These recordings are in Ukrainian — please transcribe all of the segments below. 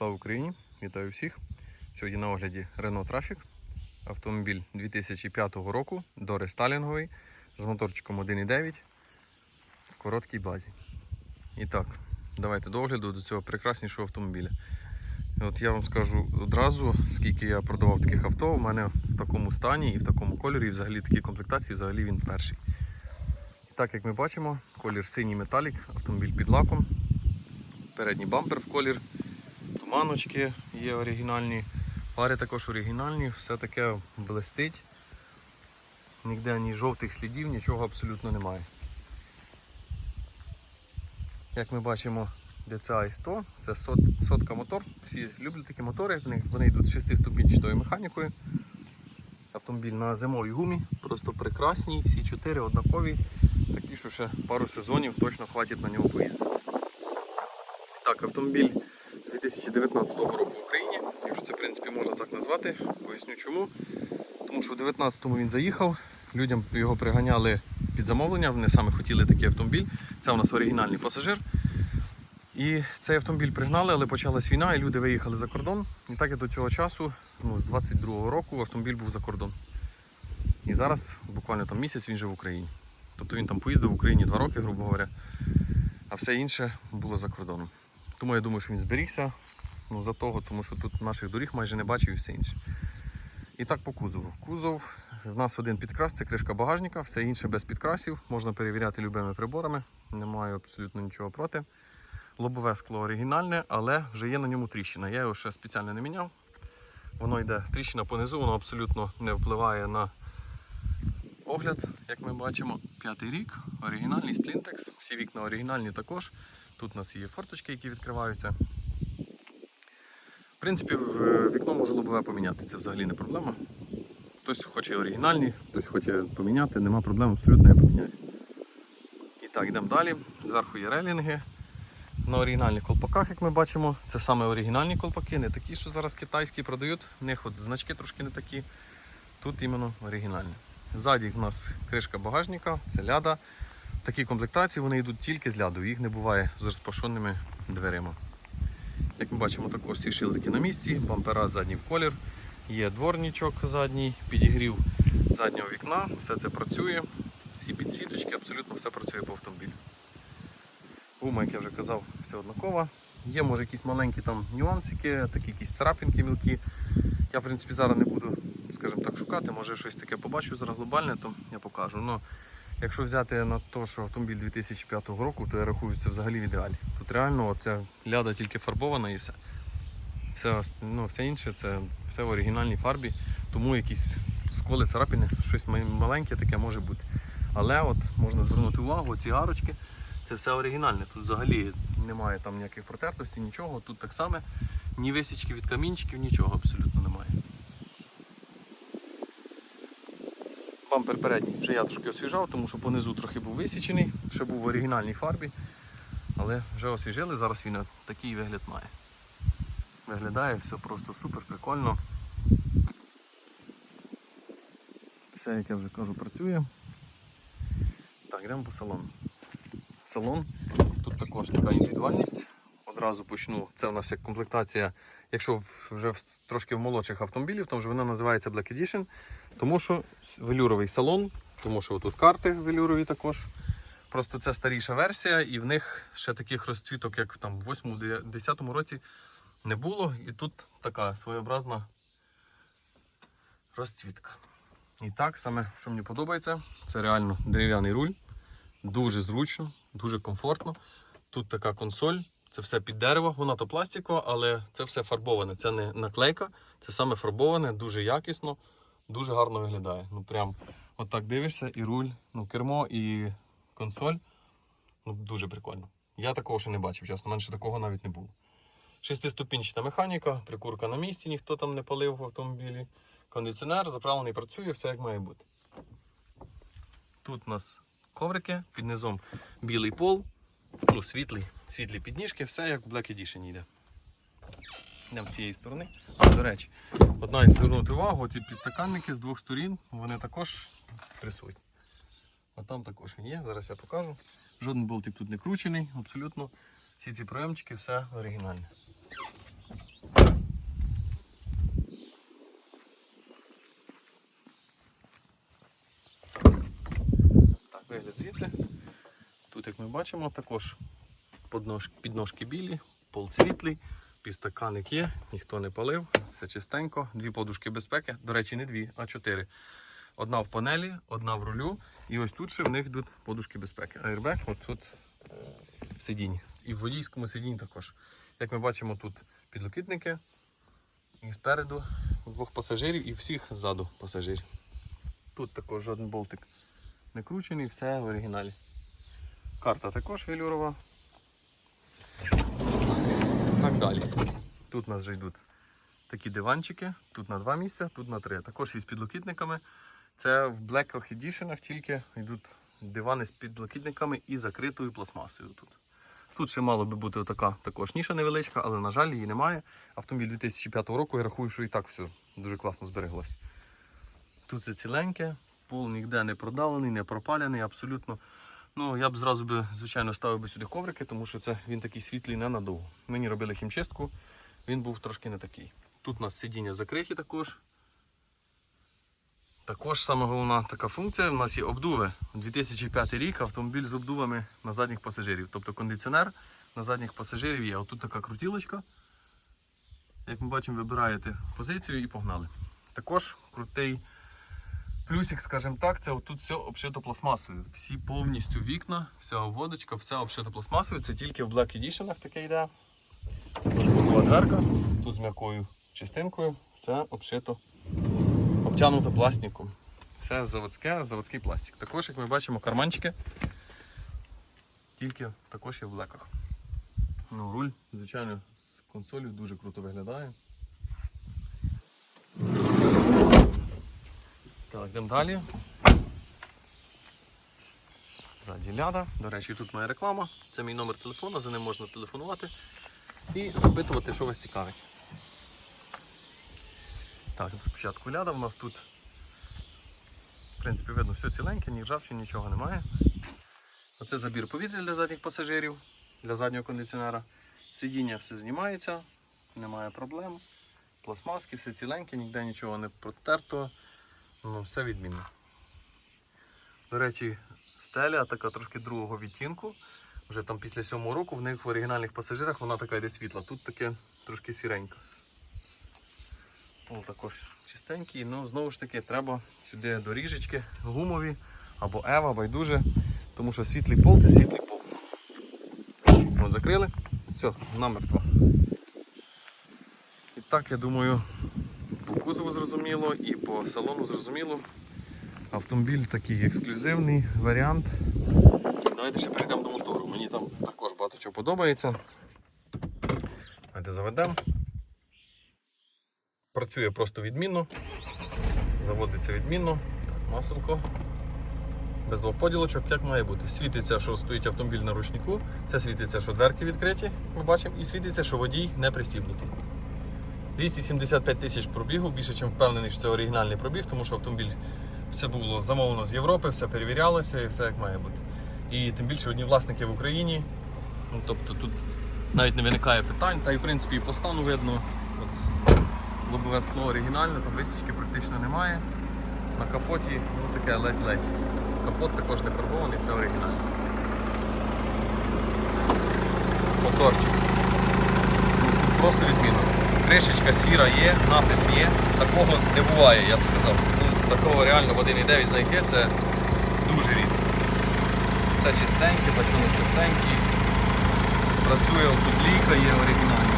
Слава Україні! Вітаю всіх! Сьогодні на огляді Renault Trafic. Автомобіль 2005 року, дорестайлінговий, з моторчиком 1.9 в короткій базі. І так, давайте до огляду до цього прекраснішого автомобіля. От я вам скажу одразу, скільки я продавав таких авто, у мене в такому стані і в такому кольорі, і взагалі такі комплектації, взагалі він перший. І так як ми бачимо, колір синій металік, автомобіль під лаком, передній бампер в колір туманочки є оригінальні, фари також оригінальні, все таке блистить. Ніде ні жовтих слідів, нічого абсолютно немає. Як ми бачимо, DCI 100 це сот, сотка мотор. Всі люблять такі мотори, вони йдуть з 6-ступінчатою механікою. Автомобіль на зимовій гумі, просто прекрасні, всі чотири однакові, такі, що ще пару сезонів точно хватить на нього поїздити. Так, автомобіль 2019 року в Україні, якщо це в принципі можна так назвати, поясню чому. Тому що в 2019-му він заїхав, людям його приганяли під замовлення, вони саме хотіли такий автомобіль. Це у нас оригінальний пасажир. І цей автомобіль пригнали, але почалась війна, і люди виїхали за кордон. І так і до цього часу, ну, з 22-го року, автомобіль був за кордон. І зараз, буквально там місяць, він жив в Україні. Тобто він там поїздив в Україні два роки, грубо говоря, а все інше було за кордоном. Тому я думаю, що він зберігся ну, за того, тому що тут наших доріг майже не бачив і все інше. І так по кузову. Кузов в нас один підкрас, це кришка багажника, все інше без підкрасів. Можна перевіряти любими приборами, немає абсолютно нічого проти. Лобове скло оригінальне, але вже є на ньому тріщина. Я його ще спеціально не міняв. Воно йде тріщина понизу, воно абсолютно не впливає на огляд, як ми бачимо. П'ятий рік, оригінальний сплінтекс, всі вікна оригінальні також. Тут у нас є форточки, які відкриваються. В принципі, вікно можу лобове поміняти, це взагалі не проблема. Хтось хоче оригінальні, хтось хоче поміняти, нема проблем, абсолютно я поміняю. І так, йдемо далі. Зверху є релінги. На оригінальних колпаках, як ми бачимо, це саме оригінальні колпаки, не такі, що зараз китайські продають. В них от значки трошки не такі. Тут іменно оригінальні. Ззаді в нас кришка багажника, це ляда. В такій комплектації вони йдуть тільки з ляду, їх не буває з розпашоними дверима. Як ми бачимо, також всі шилдики на місці, бампера задній в колір, є дворничок задній, підігрів заднього вікна, все це працює, всі підсвіточки, абсолютно все працює по автомобілю. Гума, як я вже казав, все однакова. Є, може, якісь маленькі там нюансики, такі якісь царапинки мілкі. Я, в принципі, зараз не буду, скажімо так, шукати, може щось таке побачу зараз глобальне, то я покажу. Но якщо взяти на те, що автомобіль 2005 року, то я рахую це взагалі в ідеалі. Тут реально ця ляда тільки фарбована і все. Все, ну, все інше це все в оригінальній фарбі, тому якісь сколи, царапини, щось маленьке таке може бути. Але от можна звернути увагу, ці арочки, це все оригінальне. Тут взагалі немає там ніяких протертостей, нічого. Тут так само ні висічки від камінчиків, нічого абсолютно немає. Бампер передній вже я трошки освіжав, тому що понизу трохи був висічений, ще був в оригінальній фарбі, але вже освіжили, зараз він такий вигляд має. Виглядає все просто супер, прикольно. Все, як я вже кажу, працює. Так, йдемо по салону. Салон. Тут також така індивідуальність. Одразу почну. Це у нас як комплектація, якщо вже в, трошки в молодших автомобілів, то вже вона називається Black Edition. Тому що велюровий салон, тому що тут карти велюрові також. Просто це старіша версія, і в них ще таких розцвіток, як там в 8-10 році, не було. І тут така своєобразна розцвітка. І так саме, що мені подобається, це реально дерев'яний руль. Дуже зручно, дуже комфортно. Тут така консоль, це все під дерево, вона то пластикова, але це все фарбоване. Це не наклейка, це саме фарбоване, дуже якісно, дуже гарно виглядає. Ну прям отак дивишся, і руль, ну кермо, і консоль. Ну, дуже прикольно. Я такого ще не бачив, чесно, ще такого навіть не було. Шестиступінчата механіка, прикурка на місці, ніхто там не палив в автомобілі. Кондиціонер заправлений працює, все як має бути. Тут у нас коврики, під низом білий пол, ну, світлі, світлі підніжки, все як в Black Edition йде. Йдемо з цієї сторони. До речі, одна як звернути увагу, ці підстаканники з двох сторін, вони також присутні. А там також він є, зараз я покажу. Жоден болтик тут не кручений, абсолютно всі ці проємчики, все оригінальне. Так, вигляд звідси ми бачимо, також підножки білі, пол світлий, підстаканник є, ніхто не палив, все чистенько, дві подушки безпеки. До речі, не дві, а чотири. Одна в панелі, одна в рулю. І ось тут ще в них йдуть подушки безпеки. Airbag от тут е, в сидінні. І в водійському сидінні також. Як ми бачимо, тут підлокітники. І спереду двох пасажирів і всіх ззаду пасажирів. Тут також жоден болтик не кручений, все в оригіналі. Карта також велюрова. Ось так. Так далі. Тут у нас вже йдуть такі диванчики. Тут на два місця, тут на три. Також із підлокітниками. Це в Black Edition тільки йдуть дивани з підлокітниками і закритою пластмасою тут. Тут ще мало би бути така також ніша невеличка, але, на жаль, її немає. Автомобіль 2005 року, я рахую, що і так все дуже класно збереглось. Тут це ціленьке, пол ніде не продавлений, не пропалений, абсолютно. Ну, я б зразу би, звичайно, ставив би сюди коврики, тому що це він такий світлий ненадовго. Мені робили хімчистку, він був трошки не такий. Тут у нас сидіння закриті також. Також саме головна така функція. У нас є обдуви. 2005 рік автомобіль з обдувами на задніх пасажирів. Тобто кондиціонер на задніх пасажирів є. Отут така крутілочка. Як ми бачимо, вибираєте позицію і погнали. Також крутий плюсик, скажімо так, це отут все обшито пластмасою. Всі повністю вікна, вся обводочка, все обшито пластмасою. Це тільки в Black Edition таке йде. Бокова дверка, тут з м'якою частинкою, все обшито обтягнуто пластиком. Все заводське, заводський пластик. Також, як ми бачимо, карманчики тільки також є в блеках. Ну, руль, звичайно, з консолью дуже круто виглядає. Йдемо далі. Ззаді ляда. До речі, тут моя реклама. Це мій номер телефону, за ним можна телефонувати і запитувати, що вас цікавить. Так, спочатку ляда, у нас тут, в принципі, видно, все ціленьке, ні ржавчини, нічого немає. Оце забір повітря для задніх пасажирів, для заднього кондиціонера. Сидіння все знімається, немає проблем. Пластмаски, все ціленьке, ніде нічого не протерто. Ну, все відмінно. До речі, стеля така трошки другого відтінку. Вже там після сьомого року в них в оригінальних пасажирах вона така йде світла. Тут таке трошки сіренька. Пол також чистенький, ну знову ж таки треба сюди доріжечки гумові або ева, байдуже, тому що світлий пол це світлий пол. О, закрили, все, намертво. І так, я думаю, по кузову зрозуміло і по салону зрозуміло. Автомобіль такий ексклюзивний варіант. Давайте ще перейдемо до мотору. Мені там також багато чого подобається. Давайте заведемо. Працює просто відмінно. Заводиться відмінно. Так, маселко. Без двох поділочок, як має бути. Світиться, що стоїть автомобіль на ручнику. Це світиться, що дверки відкриті, ми бачимо, і світиться, що водій не пристібнутий. 275 тисяч пробігу, більше, ніж впевнений, що це оригінальний пробіг, тому що автомобіль все було замовлено з Європи, все перевірялося і все як має бути. І тим більше одні власники в Україні. Ну, тобто тут навіть не виникає питань, та й в принципі і по стану видно. От, лобове скло оригінальне, там висічки практично немає. На капоті ну, таке ледь-ледь. Капот також не фарбований, все оригінальне. Моторчик. Просто відмінно. Кришечка сіра є, напис є. Такого не буває, я б сказав. Ну, такого реально в 1.9 знайти це дуже рідко. Все чистеньке, бачунок чистенький. Працює тут лійка є оригінальна.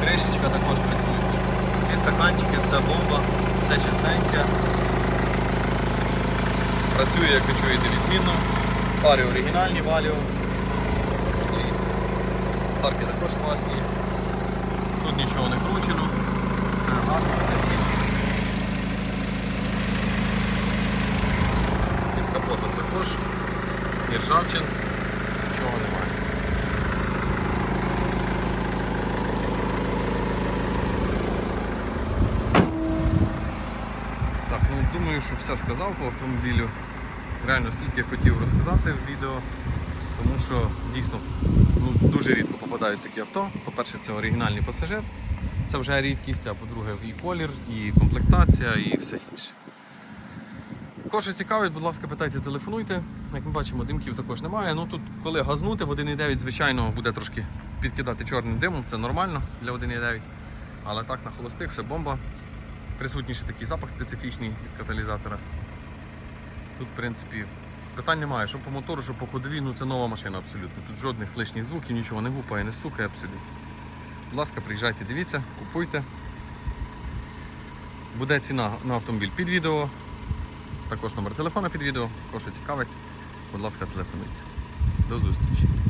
Кришечка також присутня. Всі стаканчики, все бомба, все чистеньке. Працює, як ви чуєте, відмінно. Пари оригінальні, валіо. Парки також класні. Нічого не кручено. Все гарно, все ціле. Під капотом також. Ні ржавчин, нічого немає. Так, ну думаю, що все сказав по автомобілю. Реально стільки хотів розказати в відео, тому що дійсно ну, дуже рідко попадають такі авто. По-перше, це оригінальний пасажир, це вже рідкість, а по-друге, і колір, і комплектація, і все інше. Кого цікавить, будь ласка, питайте, телефонуйте. Як ми бачимо, димків також немає. Ну тут, коли газнути в 1.9, звичайно, буде трошки підкидати чорним димом, це нормально для 1.9. Але так на холостих все бомба. Присутній ще такий запах специфічний від каталізатора. Тут, в принципі, питань немає. Що по мотору, що по ходовій, ну це нова машина абсолютно. Тут жодних лишніх звуків, нічого не гупає, не стукає абсолютно. Будь ласка, приїжджайте, дивіться, купуйте. Буде ціна на автомобіль під відео. Також номер телефона під відео. Кого цікавить, будь ласка, телефонуйте. До зустрічі.